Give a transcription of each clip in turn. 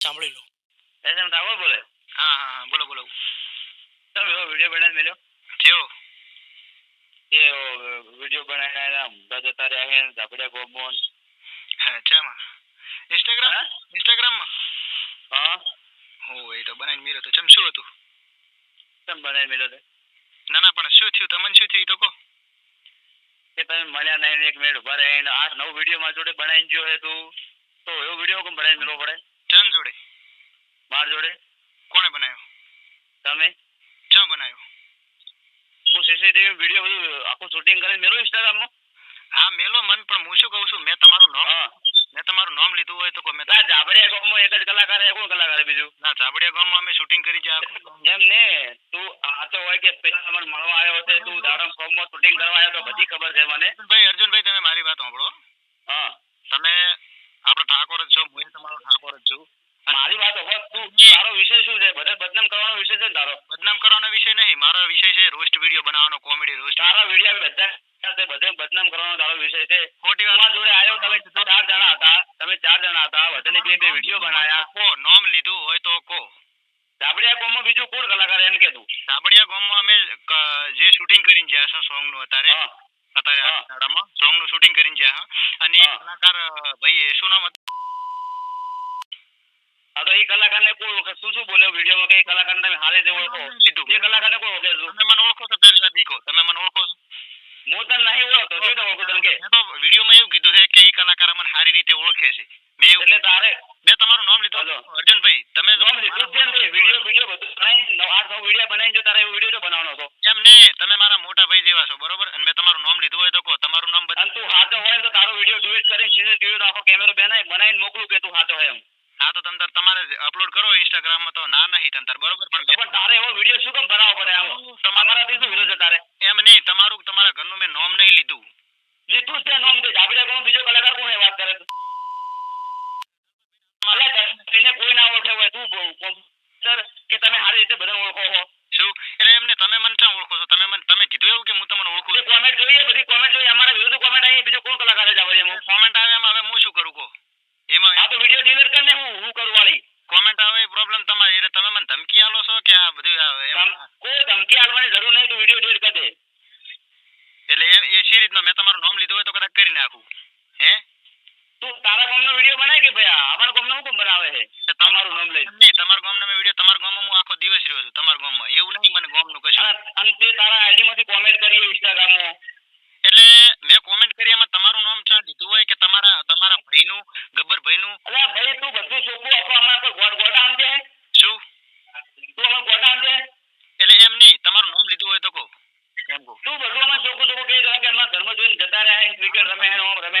સાંભળી લો S M Thakor બોલે? હા હા હા બોલો બોલો. તમે એવો વીડિયો બનાવી મેલ્યો? કેવો? કે વીડિયો બનાવીને ઊંધા જતા રહ્યા છે ધાબડિયા ગોમોન હા ચામાં. ઇન્સ્ટાગ્રામ હા? ઇન્સ્ટાગ્રામમાં હા. હો એ તો બનાવીને મેળ્યો તો. ચમ શું હતું? કેમ બનાવી મેલ્યો તે? ના ના પણ શું થયું? તમને શું થયું એ તો કહો. કે તમે મળ્યા નહીં ને એક મિનિટ ઊભા રહીને આઠ નવ વીડિયો મારા જોડે બનાવીને ગયો હે તું. તો એવો વીડિયો કેમ બનાવીને મેળવો પડે? ચમ જોડે. માર જોડે? કોણે બનાવ્યો? તમે? ચમ બનાવ્યો? હું સીસીટીવી વીડિયો બધું આખું શૂટિંગ કરીને મેળવું ઇન્સ્ટાગ્રામમાં હા મેલો મન પણ હું શું કહું છું મેં તમારું નામ મેં તમારું નામ લીધું હોય તો મેં ના જાબડિયા ગામમાં એક જ કલાકાર છે કોણ કલાકાર બીજું? ના જાબડિયા ગામમાં અમે શૂટિંગ કરી છે એમ ને તું આ તો હોય કે પેલા તમને મળવા આવ્યો છે તું દાડમ ફોર્મમાં શૂટિંગ કરવા આવ્યો તો બધી ખબર છે મને. ભાઈ અર્જુનભાઈ તમે મારી વાત સાંભળો. હા. તમે આપડે ઠાકોર જ છો હું ઠાકોર જ છું મારી વાત હોભળ તું તારો વિષય શું છે? બધા બદનામ કરવાનો વિષય છે ને તારો? બદનામ કરવાનો વિષય નહીં મારો વિષય છે રોસ્ટ વીડિયો બનાવવાનો કોમેડી રોસ્ટ તારા વીડિયો બધા સાથે બધે બદનામ કરવાનો તારો વિષય છે. ખોટી વાત. જોડે આવ્યો તમે ચાર જણા હતા તમે ચાર જણા હતા બધાને બે બે વીડિયો બનાયા. કો નામ લીધું હોય તો કો. સાબડિયા ગામમાં બીજું કોણ કલાકાર એમ કે તું સાબડિયા ગામમાં અમે જે શૂટિંગ કરીને ગયા છે સોંગનું અત્યારે અત્યારે. સોંગનું શૂટિંગ કરીને ગયા અને કલાકાર ભાઈ શું નામ તો એ કલાકારને કોઈ ઓળખે. શું શું બોલ્યો? વિડીયોમાં કે એ કલાકારને તમે હારે તે ઓળખો? લીધું. એ કલાકારને કોઈ ઓળખે તમે મને ઓળખો છો પહેલી વાત દીકો તમે મને ઓળખો છો? હું તને નહીં ઓળખતો. જોઈ તો ઓળખો તને કે. તો વિડીયોમાં એવું કીધું છે કે એ કલાકાર મને સારી રીતે ઓળખે છે. મેં એટલે તારે મેં તમારું નામ લીધું. અર્જુનભાઈ તમે નામ લીધું છે ને વીડિયો વીડિયો બધું બનાવીને આઠ નવ વીડિયો બનાવીને જો તારે એવો વીડિયો જો બનાવવાનો હતો. એમ ને તમે મારા મોટા ભાઈ જેવા છો બરોબર? અને મેં તમારું નામ લીધું હોય તો કહો તમારું નામ અને તું હાથે હોય તો તારો વીડિયો ડુએટ કરીને સીધો નો આખો કેમેરો બનાવી બનાવીને મોકલું કે તું હાથે હોય એમ. હા તો તંતર તમારે અપલોડ કરો ઇન્સ્ટાગ્રામમાં તો ના નહીં તંતર બરોબર? પણ પણ તારે એવો વીડિયો શું કેમ બનાવવો પડે આવો? તમારા થી શું વિરોધ છે તારે. એમ નહીં તમારું તમારા ઘરનું મેં નોમ નહીં લીધું. લીધું છે નોમ દે જાબડે કોણ બીજો કલાકાર કોણ વાત કરે એને કોઈ ના ઓળખે હોય તું બોલ? કે તમે સારી રીતે બધાને ઓળખો છો શું? એટલે એમને તમે મને ક્યાં ઓળખો છો? તમે મને તમે કીધું એવું કે હું તમને ઓળખું કોમેન્ટ જોઈએ બધી કોમેન્ટ જોઈએ. અમારા વિરુદ્ધ કોમેન્ટ આવી બીજો કોણ કલાકાર છે જાબડિયામાં કોમેન્ટ આવે એમાં હવે હું શું કરું કહો એમાં આ તો વીડિયો ડિલીટ કરીને હું હું કરું વાળી કોમેન્ટ આવે પ્રોબ્લેમ તમારી એટલે તમે મને ધમકી આલો છો કે આ બધું આવે એમ તમ- કોઈ ધમકી આલવાની જરૂર નહીં તું વીડિયો ડિલીટ કરી દે એટલે એમ એ સી રીતનો મેં તમારું નામ લીધું હોય તો કદાચ કરી નાખું હે તું તારા ગામનો વીડિયો બનાય કે ભાઈ આ અમારા ગામનો હું કેમ બનાવે છે તો તમારું નામ લઈ એમ નહીં તમારા ગામનો મેં વીડિયો તમારા ગામમાં હું આખો દિવસ રહ્યો છું તમારા ગામમાં એવું નહીં મને ગામનું કશું અને અને તે તારા આઈડી માંથી કોમેન્ટ કરી ઇન્સ્ટાગ્રામમાં એટલે મેં કોમેન્ટ કરી એમાં તમારું નામ ચાલ દીધું હોય કે તમારા તમારા ભાઈનું ગબ્બર ભાઈનું? અલા ભાઈ તું બધું ચોખ્ખું આપો અમારા પર ગોડ ગોડા આમ છે શું? તું અમારા ગોડા આમ છે એટલે એમ નહીં તમારું નામ લીધું હોય તો કહો. એમ કહો. તું બધું અમારે ચોખ્ખું ચોખ્ખું કહી રહ્યા કે અમારા ધર્મ જોઈને જતા રહ્યા છે ક્રિકેટ રમે હે ઓમ રમે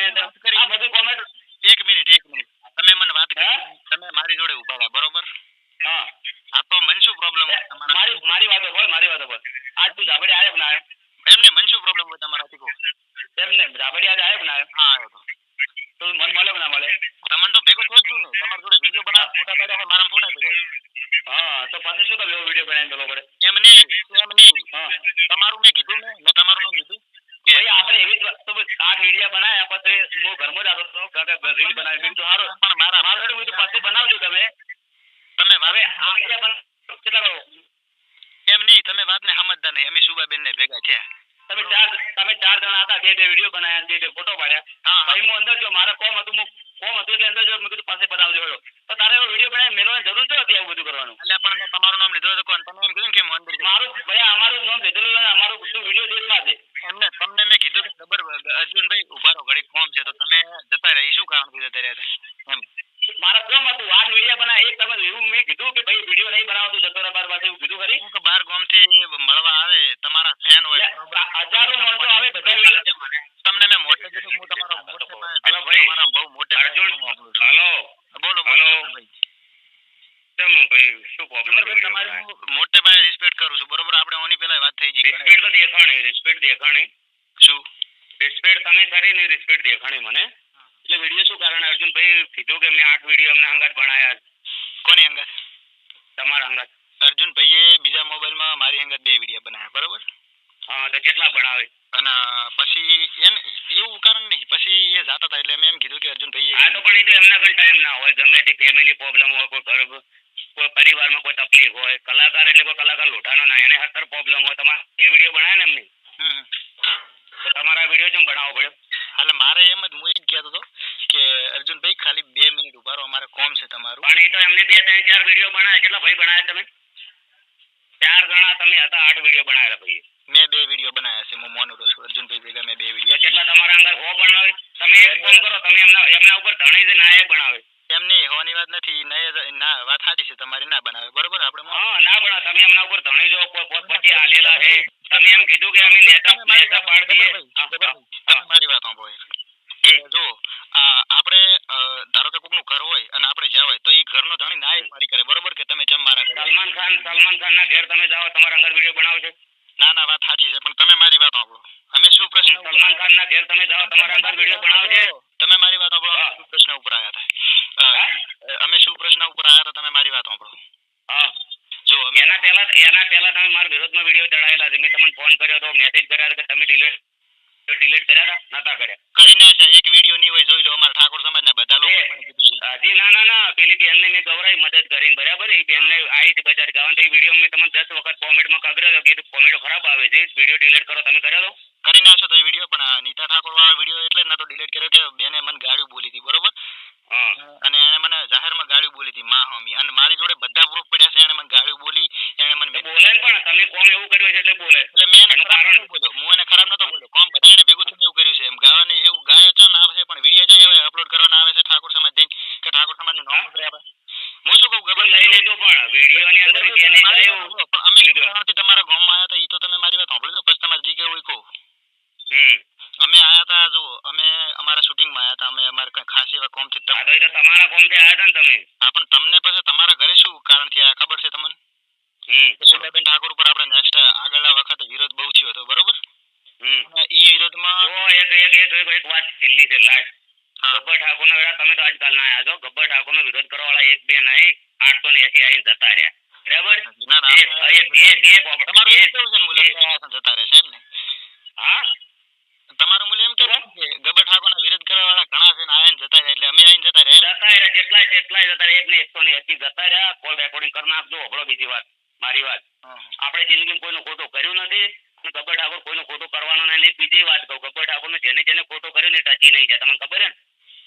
આ બધું કોમેન્ટ એક મિનિટ એક મિનિટ. તમે મને વાત કરી. તમે મારી જોડે ઊભા રહ્યા બરોબર? હા. આ તો મને શું પ્રોબ્લેમ મારી મારી વાતો બોલ મારી વાતો બોલ આજ તું ધાબડી આવ્યો ના એમને મને શું પ્રોબ્લેમ હોય તમારાથી કહો. એમને ધાબડી આજ આવ્યો ના હા આવ્યો તો મન મળે કે ના મળે તમને તો ભેગો થયો જ છું ને તમારા જોડે વીડિયો બનાવ ફોટા પાડ્યા હોય મારા ફોટા પડ્યા. હા તો પાછું શું કરવું? વીડિયો બનાવીને પેલો પડે. એમ નહીં એમ નહીં. તમારું મેં કીધું ને મેં તમારું નામ લીધું. કે ભાઈ આપણે એવી જ વસ્તુ આઠ વીડિયો બનાવ્યા પછી હું ઘરમાં જ આવતો હતો કાકા રીલ બનાવી મેં સારું પણ મારા મારા જોડે તો પાછું બનાવજો તમે. તમે હવે આ વીડિયો બન કેટલા? એમ નહીં તમે વાતને સમજતા નહીં. અમે સુભાબેન ને ભેગા થયા. તમે ચાર તમે ચાર જણા હતા બે બે વીડિયો બનાવ્યા બે બે ફોટો પાડ્યા. હા હા. ભાઈ હું અંદર જો મારા કોમ હતું હું કોમ હતું એટલે અંદર મેં કીધું પાસે બનાવજો હળો તો તારે એવો વીડિયો બનાવી મેળવવાની જરૂર તો હતી આવું બધું કરવાનું? એટલે પણ મેં તમારું નામ લીધું હતું કોણ? તમે એમ કીધું કે મંદિર મારું ભાઈ અમારું નામ લીધેલું છે અમારું બધું વીડિયો દેશમાં છે. એમને તમને મેં કીધું કે ખબર અર્જુનભાઈ ઊભા રહો ઘડી ફોર્મ છે તો તમે જતા રહ્યા શું શું કારણથી જતા રહ્યા એમ. મારા કોમ હતું? આઠ વીડિયો બનાવે એક તમે એવું મેં કીધું કે ભાઈ વીડિયો નહીં બનાવો તો જતો રહે બાર પાસે એવું કીધું ખરી? કે બાર ગામથી મળવા આવે તમારા ફેન હોય. હજારો માણસો આવે બધા વીડિયો તમને મેં મોટે કીધું હું તમારો મોટે પાસે હલો ભાઈ. તમારા બહુ મોટે પાસે અર્જુન હું વાપરું છું. હલો બોલો હલો. બોલો ભાઈ કેમ ભાઈ ભાઈ તમારી મોટે પાસે રિસ્પેક્ટ કરું છું. બરોબર આપણે ઓની પહેલા વાત થઈ ગઈ. રિસ્પેક્ટ તો દેખાણી રિસ્પેક્ટ દેખાણી. શું? રિસ્પેક્ટ તમે કરી ને રિસ્પેક્ટ દેખાણી મને. એટલે વીડિયો શું કારણ? અર્જુનભાઈ કીધું કે મેં આઠ વીડિયો અમને અંગાત ભણાયા કોની અંગત? તમારા અંગાત. અર્જુન ભાઈએ બીજા મોબાઈલમાં મારી અંગત બે વીડિયો બનાવ્યા બરોબર? હા તો કેટલા બનાવે? અને પછી એમ એવું કારણ નહીં. પછી એ જાતા હતા એટલે મેં એમ કીધું કે અર્જુનભાઈ હા તો પણ એ તો એમના કઈ ટાઈમ ના હોય. ગમે તે ફેમિલી પ્રોબ્લેમ હોય કોઈ ઘર કોઈ પરિવારમાં કોઈ તકલીફ હોય કલાકાર એટલે કોઈ કલાકાર લોઢાનો ના એને હતર પ્રોબ્લેમ હોય તમારે એ વીડિયો બનાવે ને એમની. તો તમારા વીડિયો કેમ બનાવવો પડ્યો? એટલે મારે એમ જ હું એ જ કહેતો હતો કે અર્જુનભાઈ ખાલી બે મિનિટ ઊભા રહો અમારે કોમ છે તમારું. પણ એ તો એમને બે ત્રણ ચાર વીડિયો બનાવ્યા કેટલા ભાઈ બનાવ્યા તમે? ચાર જણા તમે હતા આઠ વીડિયો બનાવ્યા ભાઈ મેં બે વીડિયો બનાવ્યા છે હું મોનું છું. અર્જુનભાઈ ભેગા મેં બે વીડિયો કેટલા તમારા અંગર હો બનાવે? તમે એક ફોન કરો તમે એમના એમના ઉપર ધણી છે ના એ બનાવે. એમ નહીં હોવાની વાત નથી. ના વાત સાચી છે તમારી ના બનાવે. બરોબર આપણે હા ના બનાવે. તમે એમના ઉપર ધણી જો પછી હાલેલા છે. તમે એમ કીધું કે અમે નેતા નેતા પાડ દઈએ મારી વાત સાંભળો જો આપણે ધારો કે કોકનું ઘર હોય અને આપણે જ્યાં હોય તો એ ઘરનો ધણી ના મારી કરે. બરોબર કે તમે ચમ મારા સલમાન ખાન સલમાન ખાન ના ઘેર તમે જાઓ તમારા અંગર વીડિયો બનાવજો ના ના વાત સાચી છે પણ તમે મારી વાત સાંભળો અમે શું પ્રશ્ન સલમાન ખાન ના ઘેર તમે જાઓ તમારા અંગર વીડિયો બનાવો તમે મારી વાત સાંભળો શું પ્રશ્ન ઉપર આવ્યા હતા? અમે શું પ્રશ્ન ઉપર આવ્યા હતા તમે મારી વાત સાંભળો. હા. જો એના પહેલા એના પહેલા તમે મારા વિરોધમાં વીડિયો ચડાયેલા છે. મેં તમને ફોન કર્યો હતો મેસેજ કર્યા કે તમે ડિલેટ ડિલીટ કર્યા હતા? નતા કર્યા. કરી ના છે એક વીડિયો ની હોય જોઈ લો. અમારા ઠાકોર સમાજના બધા લોકો હજી ના ના ના. પેલી બેનને મેં ગૌરાઈ મદદ કરીને બરાબર? એ બેનને આવી હતી બજાર ગાવા તો એ વીડિયો મેં તમને દસ વખત કોમેન્ટમાં કગર્યો હતો કે કોમેન્ટો ખરાબ આવે છે. વીડિયો ડિલીટ કરો તમે કર્યો હતો કરી નાખશો તો વીડિયો પણ નીતા ઠાકોર વાળો વીડિયો એટલે નતો ડિલીટ કર્યો કે બેને મને ગાળ્યું બોલી હતી બરોબર? અને એને મને જાહેરમાં ગાળ્યું બોલી હતી માં હમી. અને મારી જોડે બધા પ્રૂફ પડ્યા છે એને મને ગાળ્યું બોલી એને મને બોલે પણ તમે કોમ એવું કર્યું છે એટલે બોલે? એટલે મેં એને ખરાબ? નતો બોલ્યો. હું એને ખરાબ નતો બોલ્યો. કોમ બધા એને ભેગું થઈને એવું કર્યું છે? એમ ગાવાની એવું ગાયો છે ને આવે છે પણ વીડિયો છે એવા અપલોડ કરવાના આવે છે? ઠાકોર સમાજ થઈને કે ઠાકોર સમાજનું નામ હા? આપણે હું શું કહું? ગબર લઈ લીધું પણ. વીડિયો ની અંદર મારી ગાયું. અમે. તમારા ગામમાં આવ્યા હતા ઈ તો તમે મારી વાત સાંભળી. લો પછી તમારે જે કેવું કહો. હમ. અમે આયા હતા જો અમે અમારા શૂટિંગમાં આયા હતા અમે અમારે કઈ ખાસ એવા કોમથી તમે તો તમારા કોમથી આયા હતા ને તમે. હા પણ તમને પછી તમારા ઘરે શું કારણથી આયા ખબર છે તમને? સુધાબેન ઠાકોર ઉપર આપણે નેક્સ્ટ આગળના વખત વિરોધ બહુ થયો હતો બરોબર? ઈ વિરોધમાં જો એક એક એક એક એક વાત છેલ્લી છે લાસ્ટ ગબ્બર ઠાકોર નો તમે તો આજકાલ ના આયા છો ગબ્બર ઠાકોર નો વિરોધ કરવા વાળા એક બે નહીં આઠસો ને એસી આવીને જતા રહ્યા. બરાબર? એમ છે જતા રહે સાહેબ ને? હા. તમારું મૂલ્ય એમ કે ગબર ઠાકોરના વિરોધ કરવા વાળા ઘણા છે ને જતા રહ્યા એટલે અમે આઈને જતા રહ્યા જતા રહ્યા જેટલાય તેટલાય જતા રહ્યા. એક એકસો ને એસી જતા રહ્યા. કોલ રેકોર્ડિંગ કરી નાખજો હબળો બીજી વાત મારી વાત. આપણે જિંદગીમાં કોઈનો ખોટો કર્યું નથી અને ગબ્બર ઠાકોર કોઈનો ખોટો કરવાનો નહીં એક બીજી વાત કહું ગબર ઠાકોર જેને જેને ખોટો કર્યો ને ટચી નહીં જાય. તમને ખબર છે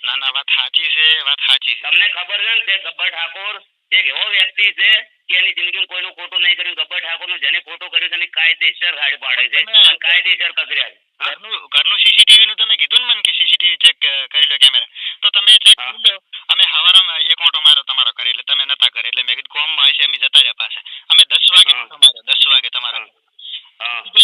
ના? ના વાત સાચી છે વાત સાચી છે. તમને ખબર છે ને કે ગબ્બર ઠાકોર એક એવો વ્યક્તિ છે કે એની જિંદગીમાં કોઈનો ખોટો નહીં કર્યું. ગબ્બર ઠાકોરનું જેને ખોટો કર્યો છે એને કાયદેસર ગાડી પાડે છે. કાયદેસર કકર્યા છે? ઘરનું ઘરનું સીસીટીવી નું તમે કીધું ને મને કે સીસીટીવી ચેક કરી લો કેમેરા તો તમે ચેક. કરી લો. અમે હવારામાં એક ઓટો માર્યો તમારા કરે એટલે તમે નતા કરે. એટલે મેં કીધું કોમમાં હશે અમે જતા રહ્યા પાછા. અમે દસ વાગે તમારો દસ વાગે તમારા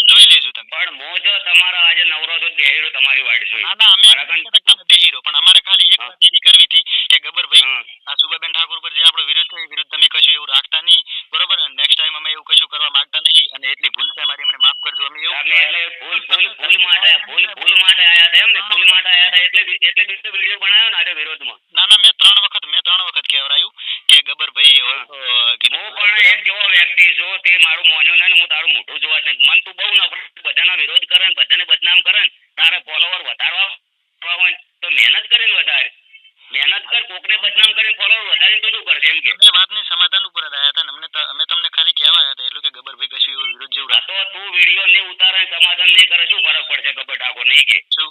જોઈ લેજો તમે. પણ હું જો તમારા આજે નવરો છો બેહીરો તમારી વાડી છું ના ના અમે મારા એમ કન- નથી કહેતા કે તમે બેહી રહો, પણ અમારે ખાલી એક હા. વાત એવી કરવી હતી કે ગબ્બરભાઈ હા. આ સુબાબેન ઠાકોર પર જે આપણો વિરોધ થયો એ વિરોધ તમે કશું એવું રાખતા નહીં બરોબર નેક્સ્ટ ટાઈમ અમે એવું કશું કરવા માંગતા નહીં અને એટલી ભૂલ છે મારી અમને માફ કરજો અમે એવું તમે એટલે ભૂલ ભૂલ ભૂલ માટે ભૂલ ભૂલ માટે આયા હતા એમ ને ભૂલ માટે આયા હતા એટલે બી- એટલે બીજો વીડિયો બનાવ્યો ને આજે વિરોધમાં ના ના મેં ત્રણ વખત મેં ત્રણ વખત કહેવરાયું કે ગબ્બરભાઈ હોય તો કીધું હું પણ એક એવો વ્યક્તિ છું તે મારું મોન્યું ને હું તારું મોઢું જોવા જ નહીં મન તું બહુ નફરત બધાના વિરોધ કરે ને બધાને બદનામ કરે ને તારા ફોલોવર વધારવા હોય તો મહેનત કરીને વધારે. મહેનત કર કોકને બદનામ કરીને ફોલોવર વધારીને તું શું કરશે એમ કે? એ વાતની સમાધાન ઉપર આયા હતા અમને અમે તમને ખાલી કહેવા આવ્યા હતા એટલું કે ગબ્બરભાઈ કશું એવું વિરોધ જેવું આ તો વીડિયો નહીં ઉતારે સમાધાન નહીં કરે શું ફરક પડશે ગબર ઠાકોર નહીં કે? શું?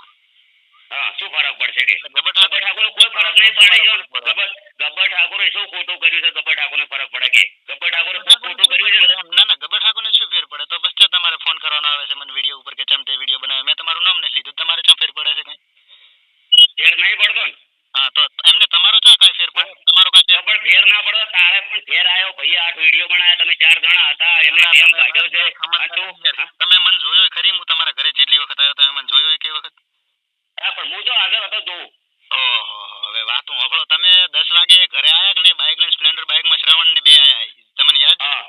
હા શું ફરક પડશે કે? ગબર ઠાકોર કોઈ ફરક નહીં પડે કે ગબ્બર ઠાકોરે શું ખોટું કર્યું છે? ગબ્બર ઠાકોરને ફરક પડે કે? ગબ્બર ઠાકોરે શું ખોટું કર્યું છે? ના ના ગબ્બર ઠાકોરને શું ફેર પડે? તો બસ તમારે ફોન કરવાનો આવે છે મને વીડિયો ઉપર કે ચમ તે વીડિયો બનાવ્યો મેં તમારું નામ નથી લીધું. તમારે ચમ ફેર પડે છે કઈ? ફેર નહીં પડતો ને. હા તો એમને તમારો ચા કઈ ફેર પડે? તમારો કઈ ફેર પણ ફેર ના પડતો તારે પણ ફેર આવ્યો. ભાઈ આઠ વીડિયો બનાવ્યા તમે ચાર જણા હતા. એમને ટાઈમ કાઢ્યો છે. આ તું હા? તમે મને જોયો ખરી હું તમારા ઘરે જેટલી વખત આવ્યો તમે મને જોયો એક વખત હા પણ હું જો હાજર હતો જોઉં ઓહો હવે વાત હું હભળો તમે દસ વાગે ઘરે આયા કે નહીં બાઇક લઈને સ્પ્લેન્ડર બાઇકમાં શ્રવણ ને બે આયા તમને યાદ છે હા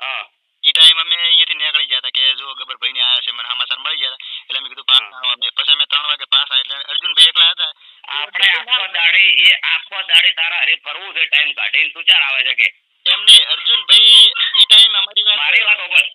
હા ઈ ટાઈમ અમે અહીંયાથી નીકળી ગયા હતા કે જો ગબ્બરભાઈ ને આયા છે મને સમાચાર મળી ગયા હતા એટલે મેં કીધું પાસ હા. આવો અમે પછી અમે ત્રણ વાગે પાસ એટલે અર્જુનભાઈ એકલા હતા. આપણે આખો દાડી એ આખો દાડી તારા હરે ફરવું છે ટાઈમ કાઢીને. તું ચાર આવે છે કે? એમને અર્જુનભાઈ ઈ ટાઈમ અમારી વાત મારી વાત ઓબર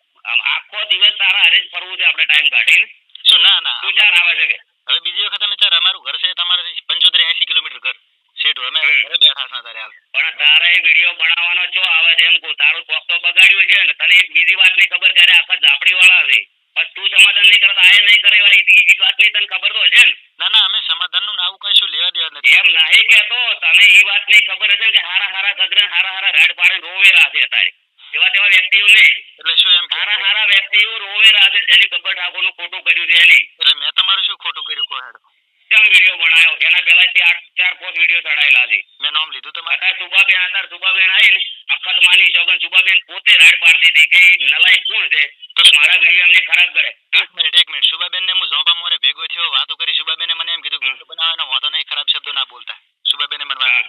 આખો દિવસ તારા હારે જ ફરવું છે આપણે ટાઈમ કાઢીને. શું ના ના. તું ચાર આવે છે કે? હવે બીજી વખત અમે ચાર અમારું ઘર છે તમારે પંચોતેર એસી કિલોમીટર ઘર. શેઠ અમે ઘરે બેઠા છે તારે હાલ. પણ તારા એ વીડિયો બનાવવાનો જો આવે છે? એમ કહું તારું કોક તો બગાડ્યું છે ને. તને એક બીજી વાતની ખબર ક્યારે આખા ઝાપડી વાળા છે બસ તું સમાધાન નહીં કરતા આ નહીં કરે એવી બીજી તને ખબર તો હશે ને? ના ના અમે સમાધાનનું આવું કશું લેવા દેવા નથી. એમ નહીં કેતો તને એ વાતની ખબર હશે ને કે હારા હારા ગગરે હારા હારા રેડ પાડે રોવેરા છે અત્યારે. એવા તેવા વ્યક્તિઓ ને એટલે શું એમ હારા હારા વ્યક્તિઓ રોવેરા છે જેની ગબ્બર ઠાકોરનું ખોટું કર્યું છે એની. એટલે મેં તમારું શું ખોટું કર્યું હેડો? કેમ વીડિયો બનાવ્યો એના પહેલા આઠ ચાર પોસ્ટ વીડિયો ચડાયેલા છે. મેં નામ લીધું તમારે? અત્યારે સુભાબેન અત્યારે સુભાબેન આવીને અખત માની શોગન સુભાબેન પોતે રાડ પાડતી હતી કે નલાય નલાયક કોણ છે? તો મારા વીડિયો એમને ખરાબ કરે. એક મિનિટ એક મિનિટ. સુભાબેન ને હું મોરે ભેગો થયો વાતો કરી સુબાબેને મને એમ કીધું કે બનાવવાનો વાંધો નહીં ખરાબ શબ્દો ના બોલતા. સુબાબેને મને વાત.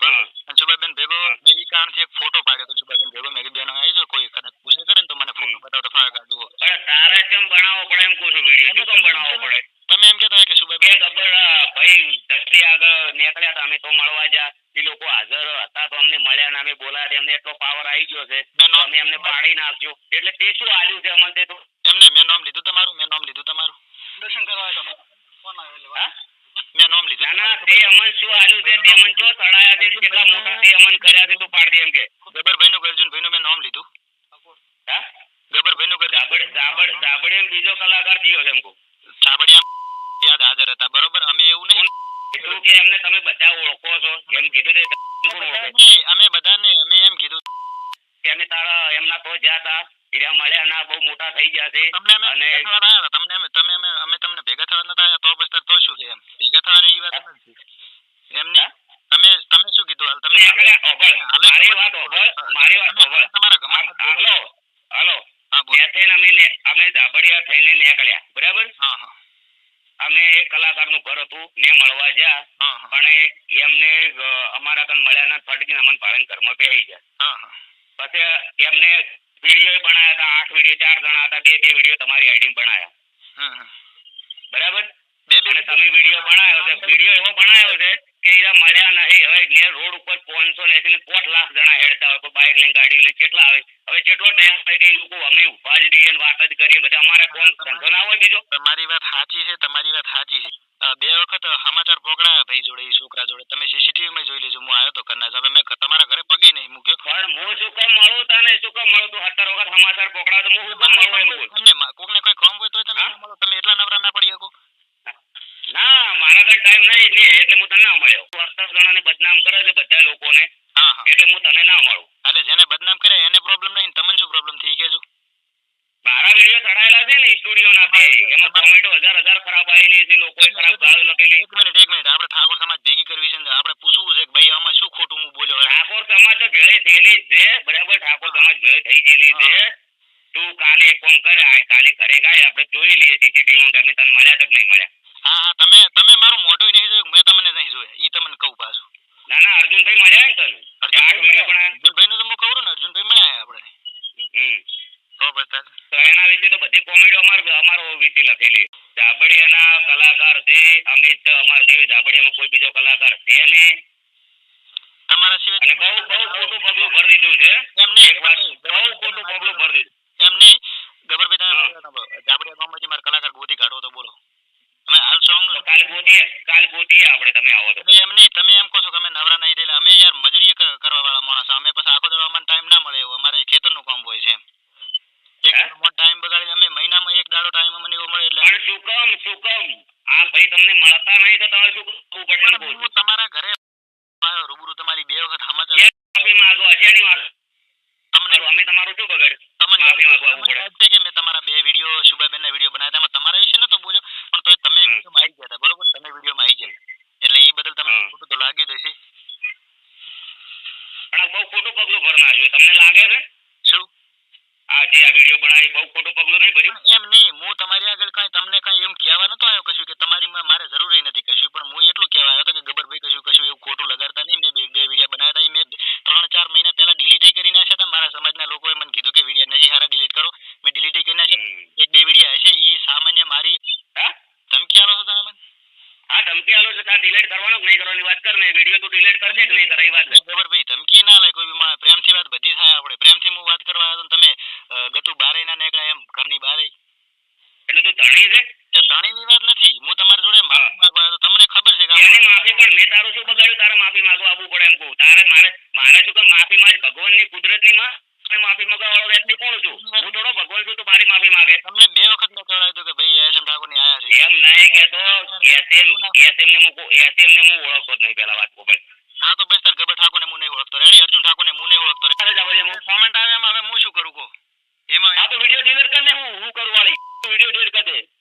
અને સુબાબેન ભેગો ઈ કારણથી એક ફોટો પાડ્યો તો સુબાબેન ભેગો. મેં બેનો આવી જો કોઈ કદાચ પૂછે કરે ને તો મને ફોટો બતાવો તો ફાવે. જુઓ. તારે કેમ બનાવવો પડે એમ કહું છું વીડિયો? કેમ બનાવવો પડે? તમે એમ કહેતા હોય કે સુભાઈ સુબાબેન ગબ્બર ભાઈ ધરતી આગળ નીકળ્યા હતા અમે તો મળવા જા એ લોકો હાજર હતા તો અમને મળ્યા ને અમે બોલાયા એમને એટલો પાવર આવી ગયો છે અમે એમને પાડી નાખ્યો. એટલે તે શું આલ્યું છે અમને તે તો એમને મેં નામ લીધું તમારું મેં નામ લીધું તમારું દર્શન કરવા આવ્યો ફોન આવ્યો હા? મેં નામ લીધું ના ના તે અમન શું આલ્યું છે તે અમન ચો ચડાયા છે કેટલા મોટા તે અમન કર્યા છે તું પાડી દે એમ કે ગબ્બરભાઈનું ગર્જુનભાઈનું મેં નામ લીધું હા ગબ્બરભાઈનું જાબડ ગર્જુન જાબડ જાબડ એમ બીજો કલાકાર થયો છે એમ કહું ચાબડિયા યાદ હાજર હતા બરોબર અમે એવું નહીં કીધું કે એમને તમે બધા ઓળખો છો એમ કીધું તે? અમે બધાને અમે એમ કીધું કે અમે તારા એમના તો જ્યાં હતા હીરા મળ્યા ના બહુ મોટા થઈ ગયા છે તમને અને અમે તમે અમે તમને ભેગા થવા નતા આવ્યા તો બસ તાર તો શું છે એમ? ભેગા થવાની ઈ વાત નથી. એમ નહીં. તમે તમે શું કીધું હાલ? તમે મારી વાત મારી વાત તમારા ગમાન હાલો હાલો. હા અમે અમે દાબડિયા થઈને નીકળ્યા. બરાબર? અમે એક કલાકારનું ઘર હતું ને મળવા ગયા પણ એમને અમારા કન મળ્યા ના ફટકીને અમને પાડીને ઘરમાં બેસી ગયા. પછી એમને વીડિયો બનાવ્યા હતા આઠ વીડિયો ચાર જણા હતા બે બે વીડિયો તમારી આઈડી હમ. બરાબર? અને તમે વીડિયો બનાવ્યો છે. વીડિયો એવો બનાવ્યો છે કે એરા મળ્યા નહીં. હવે ને રોડ ઉપર પાંચસો ને એસી ને લાખ જણા હેડતા હોય. બાઇક લઈને ગાડી લઈને કેટલા આવે? હવે કેટલો ટાઈમ થાય કે લોકો અમે ઊભા જ રહીએ વાત જ કરીએ બધા. અમારા કોણ ધંધો ના હોય બીજો? તમારી વાત સાચી છે તમારી વાત સાચી છે. બે વખત સમાચાર પકડાયા ભાઈ જોડે એ છોકરા જોડે. તમે સીસીટીવી માં જોઈ લેજો હું આવ્યો તો કરના હવે મેં તમારા ઘરે પગે નહીં મૂક્યો. પણ હું શું કામ મળું તને. શું કામ મળું તું સત્તર વખત સમાચાર પકડાવ તો હું શું કામ મળું એમ બોલ તમને મા- કોકને કોઈ કામ હોય તોય તમે હા? ના મળો તમે એટલા નવરા ના પડી શકો ના મારા કઈ ટાઈમ નહીં નહીં એટલે હું તને ના મળ્યો તું બદનામ કરે છે બધા લોકોને. એટલે હું તને ના મળું. એટલે જેને બદનામ કરે એને પ્રોબ્લેમ નહીં તમને શું પ્રોબ્લેમ થઈ ગયો મારા વીડિયો ચડાયેલા છે ને સ્ટુડિયો ના તે એમાં કોમેન્ટો હજાર હજાર ખરાબ આવેલી છે લોકોએ ખરાબ ગાળો લખેલી. એક મિનિટ એક મિનિટ. આપણે ઠાકોર સમાજ ભેગી કરવી છે આપણે પૂછવું છે કે ભાઈ આમાં શું ખોટું હું બોલ્યો. ઠાકોર સમાજ તો ભેળે થયેલી છે. બરાબર ઠાકોર સમાજ ભેળે થઈ ગયેલી છે. તું કાલે એક કોમ કરે આ કાલે ઘરે ગાય આપણે જોઈ લઈએ સીસીટીવી તમે તને મળ્યા છે કે નહીં મળ્યા? હા હા તમે તમે મારું મોઢું નહીં જોયું મેં તમને નહીં જોયા. ઈ તમને કહું પાછું. ના ના અર્જુનભાઈ મળ્યા ને તને તે આઠ વીડિયો બનાવ્યા અર્જુનભાઈ નું તો હું કહું ને અર્જુનભાઈ મળ્યા આપણે. તો બસ તો એના વિશે તો બધી કોમેડીઓ અમાર અમારો વિશે લખેલી. જાબડિયાના કલાકાર છે અમિત અમાર છે જાબડિયામાં કોઈ બીજો કલાકાર છે નહીં. તમારા સિવાય અને બહુ બહુ ખોટું પગલું ભરી દીધું છે. એમ નહીં એક વાત બહુ ખોટું પગલું ભરી દીધું. એમ નહીં ગબરભાઈ. તમે જાબડિયા ગામમાંથી મારા કલાકાર ગોતી કાઢો તો બોલો. તમે હાલ સોંગ કાલ ગોતીએ કાલ ગોતીએ આપણે તમે આવો તો. એમ નહીં તમે એમ કહો છો કે અમે નવરા નહીં રહેલા. અમે યાર મજૂરી કરવા વાળા માણસ અમે પછી આખો દાડો અમને ટાઈમ ના મળે એવું. અમારે ખેતરનું કામ હોય છે. એક? ટાઈમ બગાડી અમે મહિનામાં એક દાડો ટાઈમ અમને એવો મળે એટલે પણ શું કામ શું કામ? આ ભાઈ તમને મળતા નહીં તો તમારે શું કરવું પડે હું તમારા ઘરે આવ્યો રૂબરૂ તમારી બે વખત સમાચાર. માફી માંગો? અજાણી વાત. તમને અમે તમારું શું બગાડ્યું? તમને માફી માંગવા આવવું પડે. છે કે મેં તમારા બે વીડિયો શુભાબેન ના વીડિયો બનાવ્યા હતા? તમારા વિશે નતો બોલ્યો. પણ તો તમે વિડીયોમાં આવી ગયા હતા બરોબર? તમે વિડીયોમાં આવી ગયા એટલે એ બદલ તમને ખોટું તો લાગ્યું દેશે હશે. પણ બહુ ખોટું પગલું ભર નાખ્યું તમને લાગે છે? શું? આ જે આ વીડિયો બનાવી બહુ ખોટું પગલું નહીં ભર્યું? એમ નહીં હું તમારી આગળ કાંઈ તમને કાંઈ એમ કહેવા નતો આવ્યો કશું કે તમારી મારે જરૂર નથી કશું પણ ડિલીટ કરવાનો કે નહીં કરવાની વાત કર ને વીડિયો તું ડિલીટ કરશે કે નહીં કરે એ વાત ખબરભાઈ ધમકી ના લે કોઈ બી પ્રેમથી વાત બધી થાય આપણે. પ્રેમથી હું વાત કરવા આવ્યો તમે ગતું બારે ના નીકળાય એમ ઘરની બારે. એટલે તું ધણી છે? તણી ની વાત નથી. હું તમારી જોડે માફી માંગવા આવ્યો તમને ખબર છે કે એને માફી પણ મેં તારું શું બગાડ્યું? તારે માફી માંગવા આવવું પડે એમ કહું. તારે મારે મારે શું કે માફી માં ભગવાનની કુદરતની માં તમે માફી એમ ને હું ઓળખતો જ પેલા વાત હા તો બસ સર ગબર ઠાકોર ને અર્જુન ઠાકોર ને હું કોમેન્ટ આવે એમાં હવે હું શું કરું કો એમાં આ તો વિડિયો ડિલીટ કરીને હું હું કરું વાળી. વિડિયો ડિલીટ કરી